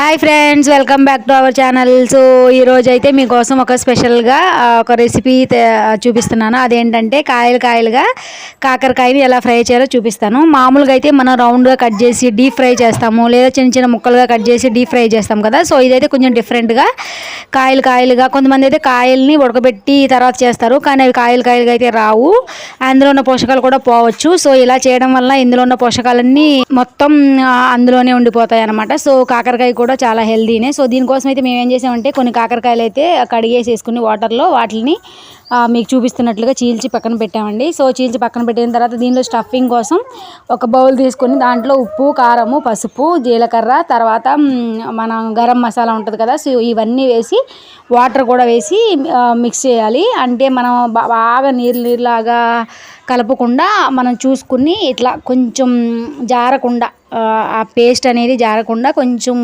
Hi friends welcome back to our channel so ఈరోజు అయితే మీకోసం ఒక స్పెషల్గా ఒక రెసిపీ చూపిస్తున్నాను. అదేంటంటే కాయలు కాయలుగా కాకరకాయని ఎలా ఫ్రై చేయాలో చూపిస్తాను. మామూలుగా అయితే మనం రౌండ్గా కట్ చేసి డీప్ ఫ్రై చేస్తాము. లేదా చిన్న చిన్న ముక్కలుగా కట్ చేసి డీప్ ఫ్రై చేస్తాం కదా. సో ఇదైతే కొంచెం డిఫరెంట్గా కాయలు కాయలుగా కొంతమంది అయితే కాయల్ని ఉడకబెట్టి తర్వాత చేస్తారు. కానీ అవి కాయలు కాయలుగా అయితే రావు. అందులో ఉన్న పోషకాలు కూడా పోవచ్చు. సో ఇలా చేయడం వల్ల ఇందులో ఉన్న పోషకాలన్నీ మొత్తం అందులోనే ఉండిపోతాయి అనమాట సో కాకరకాయ కూడా చాలా హెల్దీనే సో దీనికోసం అయితే మేము ఏం చేసామంటే కొన్ని కాకరకాయలు అయితే కడిగేసి వేసుకుని వాటర్లో వాటిని మీకు చూపిస్తున్నట్లుగా చీల్చి పక్కన పెట్టామండి. సో చీల్చి పక్కన పెట్టిన తర్వాత దీనిలో స్టఫింగ్ కోసం ఒక బౌల్ తీసుకొని దాంట్లో ఉప్పు కారము పసుపు జీలకర్ర తర్వాత మన గరం మసాలా ఉంటుంది కదా సో ఇవన్నీ వేసి వాటర్ కూడా వేసి మిక్స్ చేయాలి. అంటే మనం బాగా నీరు నీరులాగా కలపకుండా మనం చూసుకుని ఇట్లా కొంచెం జారకుండా ఆ, పేస్ట్ అనేది జారకుండా కొంచెం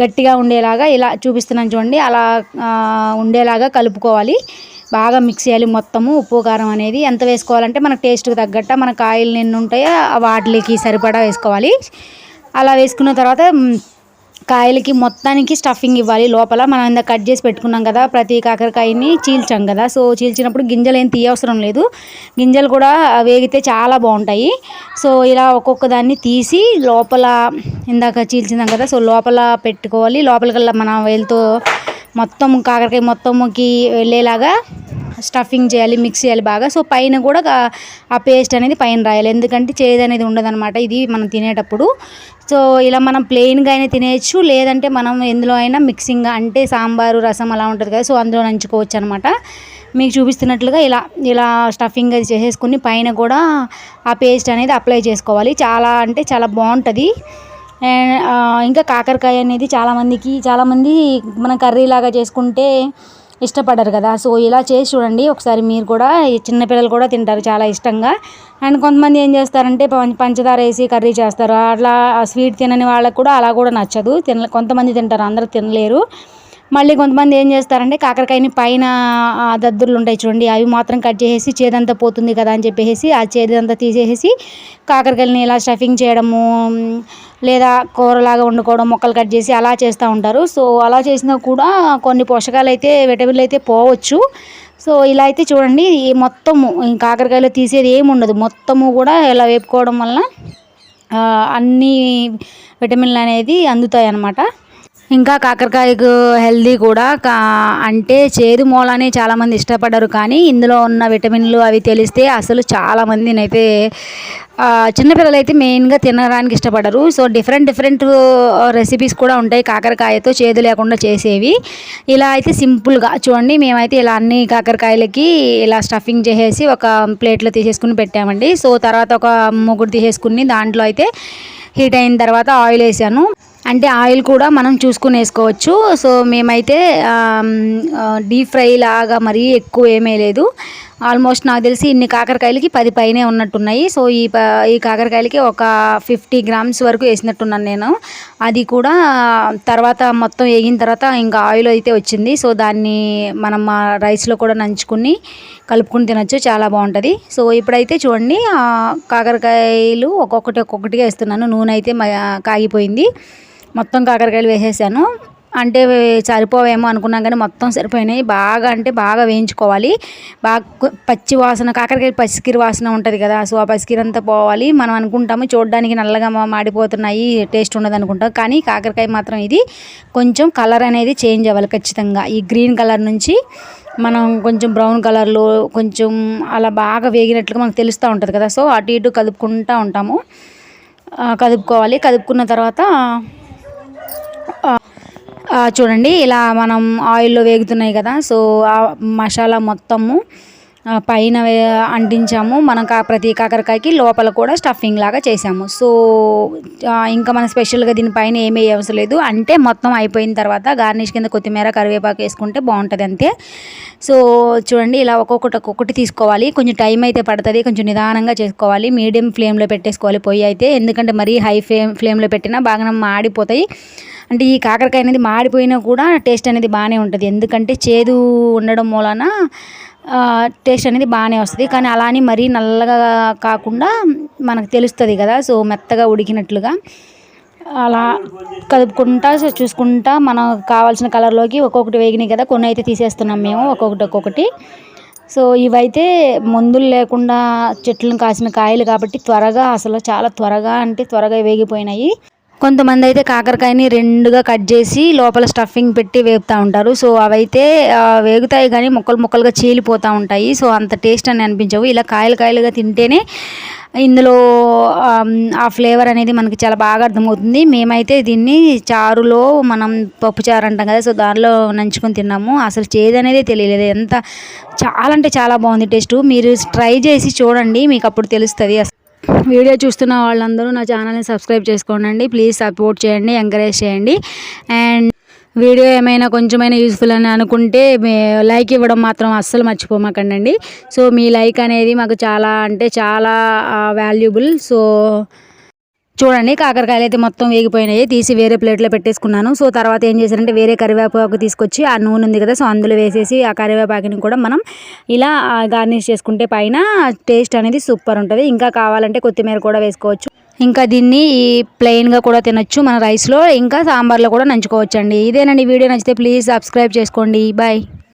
గట్టిగా ఉండేలాగా ఇలా చూపిస్తున్నాను చూడండి. అలా ఉండేలాగా కలుపుకోవాలి. బాగా మిక్స్ చేయాలి మొత్తము ఉప్పు కారం అనేది. ఎంత వేసుకోవాలంటే మన టేస్ట్కి తగ్గట్ట మన కాయలు నిన్న ఉంటాయో వాటికి సరిపడా వేసుకోవాలి. అలా వేసుకున్న తర్వాత కాయలకి మొత్తానికి స్టఫింగ్ ఇవ్వాలి. లోపల మనం ఇంత కట్ చేసి పెట్టుకున్నాం కదా ప్రతి కాకరకాయని చీల్చాం కదా. సో చీల్చినప్పుడు గింజలు ఏం తీయవసరం లేదు. గింజలు కూడా వేగితే చాలా బాగుంటాయి. సో ఇలా ఒక్కొక్క దాన్ని తీసి లోపల ఇందాక చీల్చినాం కదా సో లోపల పెట్టుకోవాలి. లోపలికల్లా మనం వేలుతో మొత్తం కాకరకాయ మొత్తంకి వెళ్ళేలాగా స్టఫింగ్ చేయాలి మిక్స్ చేయాలి బాగా. సో పైన కూడా ఆ పేస్ట్ అనేది పైన రాయాలి. ఎందుకంటే చేదు అనేది ఉండదన్నమాట ఇది మనం తినేటప్పుడు. సో ఇలా మనం ప్లెయిన్గా అయినా తినేయచ్చు లేదంటే మనం ఎందులో అయినా మిక్సింగ్ అంటే సాంబారు రసం అలా ఉంటుంది కదా సో అందులో నంచుకోవచ్చు అనమాట మీకు చూపిస్తున్నట్లుగా ఇలా ఇలా స్టఫింగ్ అది చేసేసుకుని పైన కూడా ఆ పేస్ట్ అనేది అప్లై చేసుకోవాలి. చాలా అంటే చాలా బాగుంటుంది. ఇంకా కాకరకాయ అనేది చాలామందికి చాలామంది మన కర్రీ లాగా చేసుకుంటే ఇష్టపడరు కదా. సో ఇలా చేసి చూడండి. ఒకసారి మీరు కూడా చిన్నపిల్లలు కూడా తింటారు చాలా ఇష్టంగా. అండ్ కొంతమంది ఏం చేస్తారంటే పంచదార వేసి కర్రీ చేస్తారు. అట్లా స్వీట్ తినని వాళ్ళకు కూడా అలా కూడా నచ్చదు. తిన కొంతమంది తింటారు. అందరూ తినలేరు. మళ్ళీ కొంతమంది ఏం చేస్తారంటే కాకరకాయని పైన దద్దుర్లు ఉంటాయి చూడండి అవి మాత్రం కట్ చేసేసి చేదంతా పోతుంది కదా అని చెప్పేసి ఆ చేదంతా తీసేసి కాకరకాయలని ఇలా స్టఫింగ్ చేయడము లేదా కూరలాగా వండుకోవడం మొక్కలు కట్ చేసి అలా చేస్తూ ఉంటారు. సో అలా చేసినా కూడా కొన్ని పోషకాలు అయితే విటమిన్లు అయితే పోవచ్చు. సో ఇలా అయితే చూడండి ఈ మొత్తము కాకరకాయలో తీసేది ఏమి ఉండదు. మొత్తము కూడా ఇలా వేపుకోవడం వలన అన్ని విటమిన్లు అనేది అందుతాయి అన్నమాట ఇంకా కాకరకాయకు హెల్దీ కూడా కా అంటే చేదు మూలని చాలామంది ఇష్టపడరు కానీ ఇందులో ఉన్న విటమిన్లు అవి తెలిస్తే అసలు చాలామందినైతే ఆ, చిన్నపిల్లలు అయితే మెయిన్గా తినడానికి ఇష్టపడరు. సో డిఫరెంట్ డిఫరెంట్ రెసిపీస్ కూడా ఉంటాయి కాకరకాయతో చేదు లేకుండా చేసేవి. ఇలా అయితే సింపుల్గా చూడండి మేమైతే ఇలా అన్ని కాకరకాయలకి ఇలా స్టఫింగ్ చేసేసి ఒక ప్లేట్లో తీసేసుకుని పెట్టామండి. సో తర్వాత ఒక ముగ్గురు తీసేసుకుని దాంట్లో అయితే హీట్ అయిన తర్వాత ఆయిల్ వేసాను. అంటే ఆయిల్ కూడా మనం చూసుకుని వేసుకోవచ్చు సో మేమైతే డీప్ ఫ్రై లాగా మరీ ఎక్కువ ఏమీ లేదు. ఆల్మోస్ట్ నాకు తెలిసి ఇన్ని కాకరకాయలకి పది పైనే ఉన్నట్టున్నాయి. సో ఈ ప ఈ కాకరకాయలకి ఒక ఫిఫ్టీ గ్రామ్స్ వరకు వేసినట్టున్నాను నేను. అది కూడా తర్వాత మొత్తం వేగిన తర్వాత ఇంకా ఆయిల్ అయితే వచ్చింది. సో దాన్ని మనం రైస్లో కూడా నంచుకుని కలుపుకుని తినొచ్చు. చాలా బాగుంటుంది. సో ఇప్పుడైతే చూడండి కాకరకాయలు ఒక్కొక్కటి ఒక్కొక్కటిగా వేస్తున్నాను. నూనె అయితే కాగిపోయింది. మొత్తం కాకరకాయలు వేసేసాను. అంటే సరిపోవేమో అనుకున్నాం కానీ మొత్తం సరిపోయినాయి. బాగా అంటే బాగా వేయించుకోవాలి. బాగా పచ్చి వాసన కాకరకాయ పసికిరి వాసన ఉంటుంది కదా సో ఆ పసికిరి అంతా పోవాలి. మనం అనుకుంటాము చూడడానికి నల్లగా మాడిపోతున్నాయి టేస్ట్ ఉండదు అనుకుంటాం. కానీ కాకరకాయ మాత్రం ఇది కొంచెం కలర్ అనేది చేంజ్ అవ్వాలి ఖచ్చితంగా. ఈ గ్రీన్ కలర్ నుంచి మనం కొంచెం బ్రౌన్ కలర్లో కొంచెం అలా బాగా వేగినట్లుగా మనకు తెలుస్తూ ఉంటుంది కదా సో అటు ఇటు కలుపుకుంటూ ఉంటాము. కదుపుకోవాలి. కదుపుకున్న తర్వాత చూడండి ఇలా మనం ఆయిల్లో వేగుతున్నాయి కదా సో ఆ మసాలా మొత్తము పైన అంటించాము. మనం కా ప్రతి కాకరకాయకి లోపల కూడా స్టఫింగ్ లాగా చేసాము సో ఇంకా మన స్పెషల్గా దీనిపైన ఏమీ అవసరం లేదు. అంటే మొత్తం అయిపోయిన తర్వాత గార్నిష్ కింద కొత్తిమీర కరివేపాకు వేసుకుంటే బాగుంటుంది అంతే. సో చూడండి ఇలా ఒక్కొక్కటి ఒక్కొక్కటి తీసుకోవాలి. కొంచెం టైం అయితే పడుతుంది కొంచెం నిదానంగా చేసుకోవాలి. మీడియం ఫ్లేమ్లో పెట్టేసుకోవాలి పొయ్యి అయితే. ఎందుకంటే మరీ హై ఫ్లేమ్ ఫ్లేమ్లో పెట్టినా బాగా మాడిపోతాయి. అంటే ఈ కాకరకాయ అనేది మాడిపోయినా కూడా టేస్ట్ అనేది బాగానే ఉంటుంది. ఎందుకంటే చేదు ఉండడం మూలన టేస్ట్ అనేది బాగానే వస్తుంది. కానీ అలా అని మరీ నల్లగా కాకుండా మనకు తెలుస్తుంది కదా సో మెత్తగా ఉడికినట్లుగా. అలా కదుపుకుంటా చూసుకుంటా మనకు కావాల్సిన కలర్లోకి ఒక్కొక్కటి వేగినాయి కదా కొన్ని అయితే తీసేస్తున్నాం మేము ఒక్కొక్కటి ఒక్కొక్కటి. సో ఇవైతే మందులు లేకుండా చెట్లను కాసిన కాయలు కాబట్టి త్వరగా అసలు చాలా త్వరగా అంటే త్వరగా వేగిపోయినాయి. కొంతమంది అయితే కాకరకాయని రెండుగా కట్ చేసి లోపల స్టఫింగ్ పెట్టి వేపుతూ ఉంటారు. సో అవైతే వేగుతాయి కానీ ముక్కలు ముక్కలుగా చీలిపోతూ ఉంటాయి. సో అంత టేస్ట్ అని అనిపించవు. ఇలా కాయలు కాయలుగా తింటేనే ఇందులో ఆ ఫ్లేవర్ అనేది మనకి చాలా బాగా అర్థమవుతుంది. మేమైతే దీన్ని చారులో మనం పప్పు చారు అంటాం కదా సో దానిలో నంచుకొని తిన్నాము. అసలు చేదు అనేది తెలియలేదు. ఎంత చాలా అంటే చాలా బాగుంది టేస్ట్. మీరు ట్రై చేసి చూడండి మీకు అప్పుడు తెలుస్తుంది. అసలు వీడియో చూస్తున్న వాళ్ళందరూ నా ఛానల్ని సబ్స్క్రైబ్ చేసుకోండి. ప్లీజ్ సపోర్ట్ చేయండి ఎంకరేజ్ చేయండి. అండ్ వీడియో ఏమైనా కొంచెమైనా యూస్ఫుల్ అని అనుకుంటే లైక్ ఇవ్వడం మాత్రం అస్సలు మర్చిపోమాకండి సో మీ లైక్ అనేది మాకు చాలా అంటే చాలా వాల్యుబుల్. సో చూడండి కాకరకాయలు అయితే మొత్తం వేగిపోయినాయి. తీసి వేరే ప్లేట్లో పెట్టేసుకున్నాను. సో తర్వాత ఏం చేశారంటే వేరే కరివేపాకు తీసుకొచ్చి ఆ నూనె ఉంది కదా సో అందులో వేసేసి ఆ కరివేపాకుని కూడా మనం ఇలా గార్నిష్ చేసుకుంటే పైన టేస్ట్ అనేది సూపర్ ఉంటుంది. ఇంకా కావాలంటే కొత్తిమీర కూడా వేసుకోవచ్చు. ఇంకా దీన్ని ఈ ప్లెయిన్గా కూడా తినొచ్చు మన రైస్లో ఇంకా సాంబార్లో కూడా నంచుకోవచ్చు అండి ఇదేనండి వీడియో నచ్చితే ప్లీజ్ సబ్స్క్రైబ్ చేసుకోండి. బాయ్